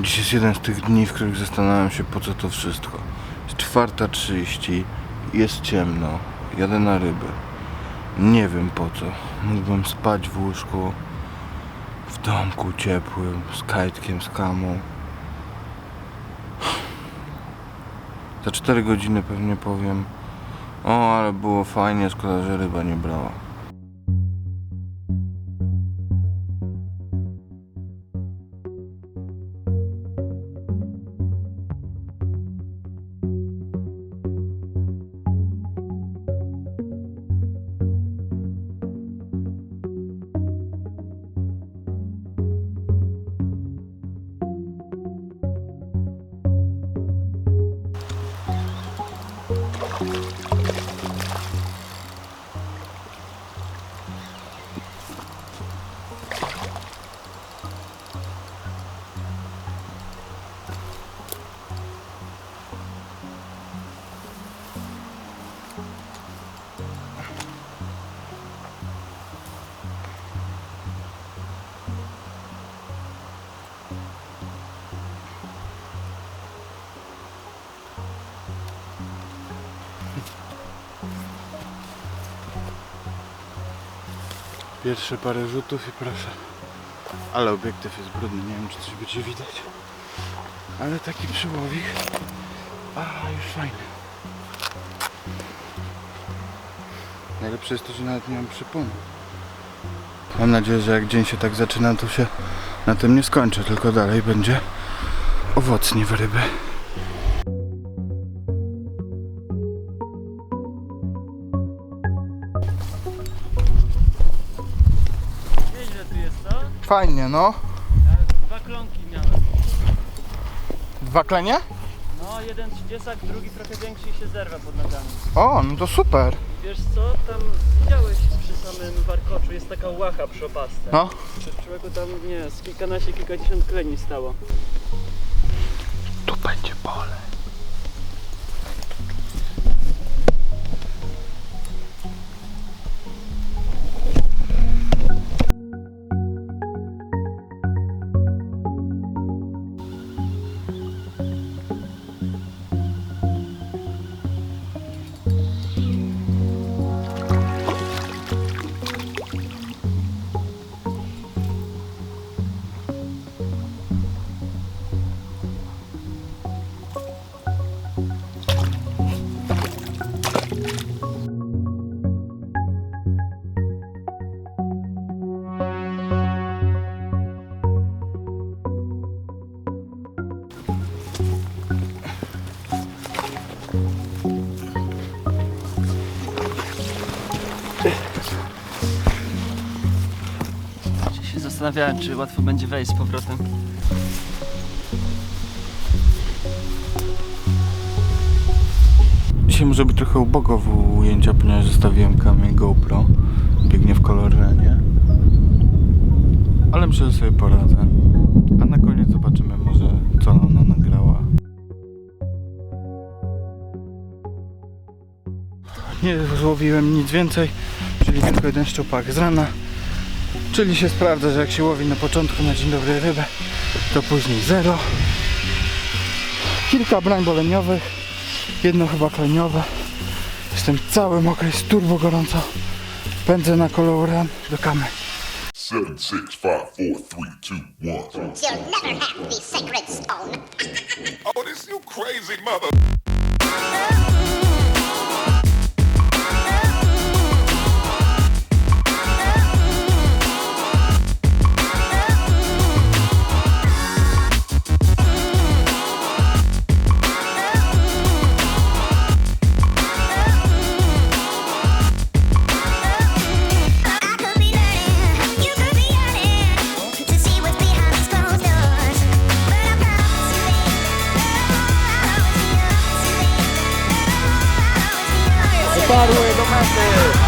Dziś jest jeden z tych dni, w których zastanawiam się po co to wszystko. Jest czwarta trzydzieści, jest ciemno, jadę na ryby. Nie wiem po co. Mógłbym spać w łóżku, w domku ciepłym, z kajtkiem, z kamą. Za 4 godziny pewnie powiem O, ale było fajnie, szkoda, że ryba nie brała. Pierwsze parę rzutów i proszę. Ale obiektyw jest brudny, nie wiem czy coś będzie widać. Ale taki przyłowik. A, już fajny. Najlepsze jest to, że nawet nie mam przyponu. Mam nadzieję, że jak dzień się tak zaczyna, to się na tym nie skończy, tylko dalej będzie owocnie w ryby. Fajnie, no. Dwa klonki miałem. Dwa klenie? No, jeden trzydziesak, drugi trochę większy i się zerwa pod nogami. O, no to super. Wiesz co, tam widziałeś przy samym warkoczu, jest taka łacha przy opasce. No. Przed człowieku tam, nie, z kilkanaście, kilkadziesiąt kleni stało. Tu będzie pole. Zastanawiałem, czy łatwo będzie wejść z powrotem. Dzisiaj może być trochę ubogo w ujęcia, ponieważ zostawiłem kamień GoPro. Biegnie w kolorenie. Ale myślę, że sobie poradzę. A na koniec zobaczymy może, co ona nagrała. Nie złowiłem nic więcej, czyli tylko jeden szczupak z rana. Czyli się sprawdza, że jak się łowi na początku na dzień dobry rybę, to później zero. Kilka brań boleniowych, jedno chyba kleniowe. Jestem cały mokry, jest turbo gorąco. Pędzę na koloran do kamery. Seven, six, five, four, three, two, one. You'll never have the sacred stone. Oh, this you crazy mother. Broadway, no matter.